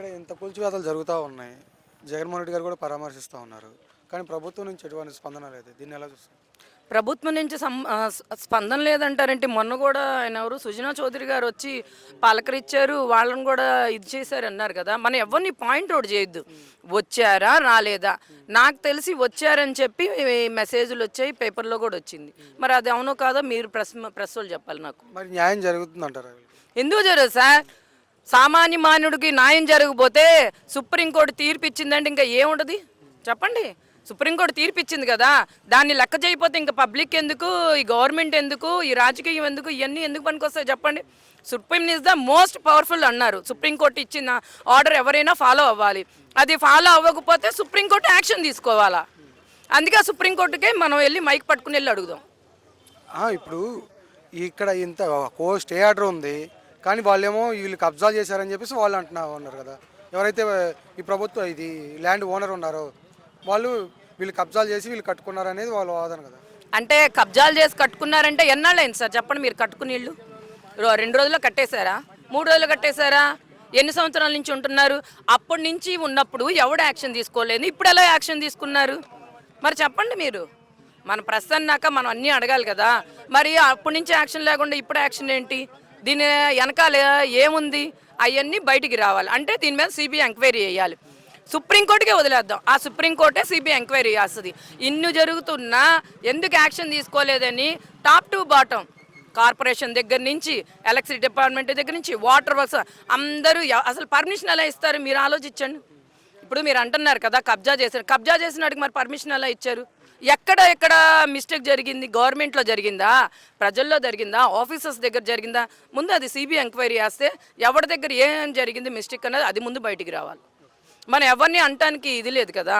ఇక్కడ ఇంత కూల్చివేతలు జరుగుతూ ఉన్నాయి. జగన్మోహన్ రెడ్డి గారు కూడా పరామర్శిస్తూ ఉన్నారు. కానీ ప్రభుత్వం నుంచి ఎటువంటి స్పందన లేదు. దీన్ని ఎలా చూస్తారు? ప్రభుత్వం నుంచి స్పందన లేదంటారంటే? మొన్న కూడా ఆయన ఎవరు? సుజనా చౌదరి గారు వచ్చి పలకరిచ్చారు. వాళ్ళని కూడా ఇది చేశారు అన్నారు కదా. మనం ఎవరిని పాయింట్ అవుట్ చేయొద్దు. వచ్చారా? రాలేదా? నాకు తెలిసి వచ్చారని చెప్పి మెసేజ్లు వచ్చాయి. పేపర్లో కూడా వచ్చింది. మరి అది అవునో కాదో మీరు ప్రెస్ ప్రెస్ వాళ్ళు చెప్పాలి నాకు. మరి న్యాయం జరుగుతుందంటారా? ఎందుకు జరగదు సార్? సామాన్య మానవుడికి న్యాయం జరగకపోతే సుప్రీంకోర్టు తీర్పు ఇచ్చిందంటే ఇంకా ఏముంటది? చెప్పండి. సుప్రీంకోర్టు తీర్పు ఇచ్చింది కదా. దాన్ని లెక్క చేయకపోతే ఇంకా పబ్లిక్ ఎందుకు? ఈ గవర్నమెంట్ ఎందుకు? ఈ రాజకీయం ఎందుకు? ఇవన్నీ ఎందుకు పనికొస్తాయి చెప్పండి. Supreme is the most powerful అన్నారు. సుప్రీంకోర్టు ఇచ్చిన ఆర్డర్ ఎవరైనా ఫాలో అవ్వాలి. అది ఫాలో అవ్వకపోతే సుప్రీంకోర్టు యాక్షన్ తీసుకోవాలా? అందుకే సుప్రీంకోర్టుకే మనం వెళ్ళి మైక్ పట్టుకుని వెళ్ళి అడుగుదాం. ఇప్పుడు ఇక్కడ ఇంత కో స్టే ఆర్డర్ ఉంది? కానీ వాళ్ళేమో వీళ్ళు కబ్జా చేశారని చెప్పేసి వాళ్ళు అంటున్నా ఉన్నారు కదా. ఎవరైతే ఈ ప్రభుత్వం ఇది ల్యాండ్ ఓనర్ ఉన్నారో వాళ్ళు వీళ్ళు కబ్జాలు చేసి వీళ్ళు కట్టుకున్నారు అనేది వాళ్ళ వాదన కదా. అంటే కబ్జాలు చేసి కట్టుకున్నారంటే ఎన్నాళ్ళైంది సార్? చెప్పండి మీరు కట్టుకుని ఇల్లు. రెండు రోజుల్లో కట్టేశారా? మూడు రోజులు కట్టేశారా? ఎన్ని సంవత్సరాల నుంచి ఉంటున్నారు? అప్పటి నుంచి ఉన్నప్పుడు ఎవడు యాక్షన్ తీసుకోలేదు? ఇప్పుడు ఎలా యాక్షన్ తీసుకున్నారు? మరి చెప్పండి మీరు. మన ప్రెస్ మనం అన్నీ అడగాలి కదా. మరి అప్పటి నుంచి యాక్షన్ లేకుండా ఇప్పుడు యాక్షన్ ఏంటి? దీని వెనకాల ఏముంది? అవన్నీ బయటికి రావాలి. అంటే దీని మీద సిబిఐ ఎంక్వైరీ చేయాలి. సుప్రీంకోర్టుకే వదిలేద్దాం. ఆ సుప్రీంకోర్టే సిబిఐ ఎంక్వైరీ చేస్తుంది. ఇన్ని జరుగుతున్నా ఎందుకు యాక్షన్ తీసుకోలేదని టాప్ టు బాటం కార్పొరేషన్ దగ్గర నుంచి ఎలక్ట్రిసిటీ డిపార్ట్మెంట్ దగ్గర నుంచి వాటర్ వర్క్స్ అందరూ అసలు పర్మిషన్ ఎలా ఇస్తారు? మీరు ఆలోచించండి. ఇప్పుడు మీరు అంటున్నారు కదా కబ్జా చేశారు. కబ్జా చేసినాడికి మరి పర్మిషన్ ఎలా ఇచ్చారు? ఎక్కడ ఎక్కడ మిస్టేక్ జరిగింది? గవర్నమెంట్లో జరిగిందా? ప్రజల్లో జరిగిందా? ఆఫీసర్స్ దగ్గర జరిగిందా? ముందు అది సిబిఐ ఎంక్వైరీ చేస్తే ఎవరి దగ్గర ఏం జరిగింది మిస్టేక్ అనేది అది ముందు బయటికి రావాలి. మనం ఎవరిని అంటానికి ఇది లేదు కదా.